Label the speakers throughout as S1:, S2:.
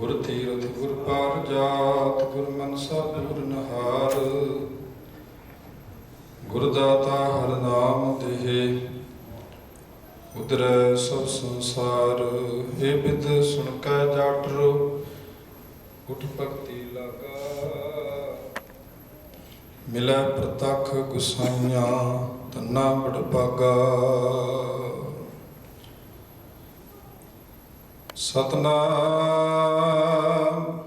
S1: ਗੁਰ ਤੀਰਥ, ਗੁਰ ਪਾਰ ਜਾਤ, ਗੁਰ ਮਨਸਾ ਗੁਰ ਨਹਾਰ। ਗੁਰ ਦਾਤਾ ਹਰ ਨਾਮ ਦੇਹ ਉਦਰੈ ਸਭ ਸੰਸਾਰ। ਏ ਬਿਦ ਸੁਣ ਕੈ ਜਾਟਰੋ ਉਠ ਭਗਤੀ ਲਾਗਾ। ਮਿਲੈ ਪ੍ਰਤਖ ਗੁਸਾਈਆਂ, ਤੰਨਾ ਬੜ ਸਤਨਾਮ।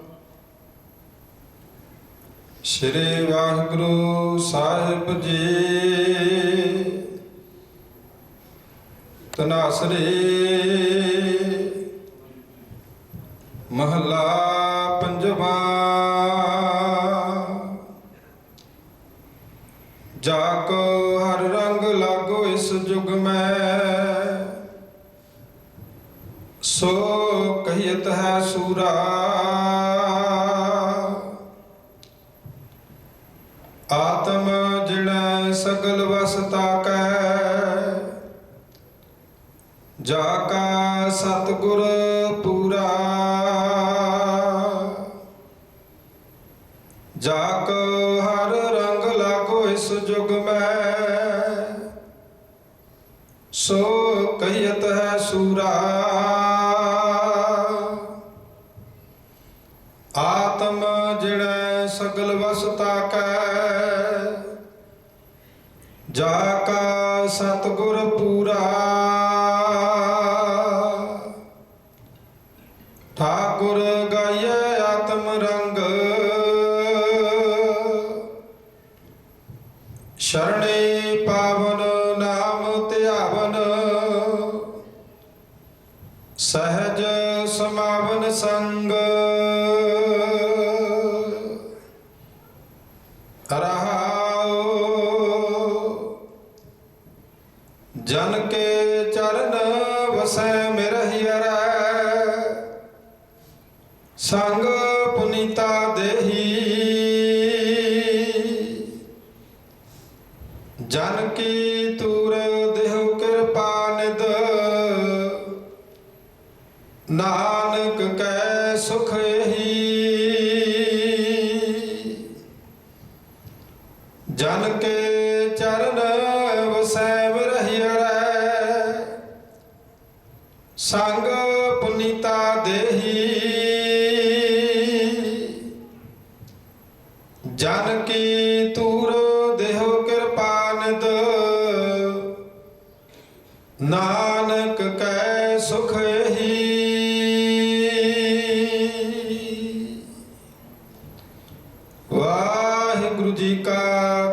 S1: ਸ਼੍ਰੀ ਵਾਹਿਗੁਰੂ ਸਾਹਿਬ ਜੀ। ਤਨਾਸਰੇ ਮਹਲਾ ਪੰਜਵਾ। ਜਾ ਕੋ ਹਰ ਰੰਗ ਲਾਗੋ ਇਸ ਜੁਗ ਮੈਂ। ਸੋ ਕਹੀਤ ਹੈ ਸੂਰਾ। ਆਤਮ ਜਿਣੈ ਸਗਲ ਵਸਤਾ ਕੈ ਜਾ ਕਾ ਸਤਗੁਰ ਪੂਰਾ। ਜਾ ਕੋ ਹਰ ਰੰਗ ਲਾਗੋ ਇਸ ਜੁਗ ਮੈਂ। ਸੋ ਕਹੀਤ ਹੈ ਸੂਰਾ। ਸਗਲ ਵਸਤਾ ਕੈ ਜਾ ਕਾ ਸਤਗੁਰ ਪੂਰਾ। ਠਾਕੁਰ ਗਾਇ ਆਤਮ ਰੰਗ। ਸ਼ਰਣੇ ਪਾਵਨ ਨਾਮ ਧਿਆਵਨ। ਸਹਿਜ ਸਮਾਵਨ ਸੰਗ। ਜਨ ਕੇ ਚਰਨ ਵਸੈ ਮਿਰਹਿਰੈ ਸੰਗ ਪੁਨੀਤਾ ਦੇਹੀ। ਜਨ ਕੀ ਤੂਰ ਦੇਹੁ ਕਿਰਪਾ ਨਿਦ ਨਾਨਕ ਕੈ ਸੁਖ ਇਹੀ ਸੰਗ ਪੁਨੀਤਾ ਦੇਹੀ। ਜਨ ਕੀ ਤੂਰ ਦੇਹੋ ਕਿਰਪਾਨਦ ਨਾਨਕ ਕੈ ਸੁਖ ਹੀ ਵਾਹਿਗੁਰੂ ਜੀ ਕਾ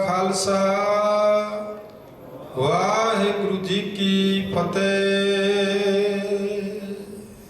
S1: ਖਾਲਸਾ। ਵਾਹਿਗੁਰੂ ਜੀ ਕੀ ਫਤਿਹ।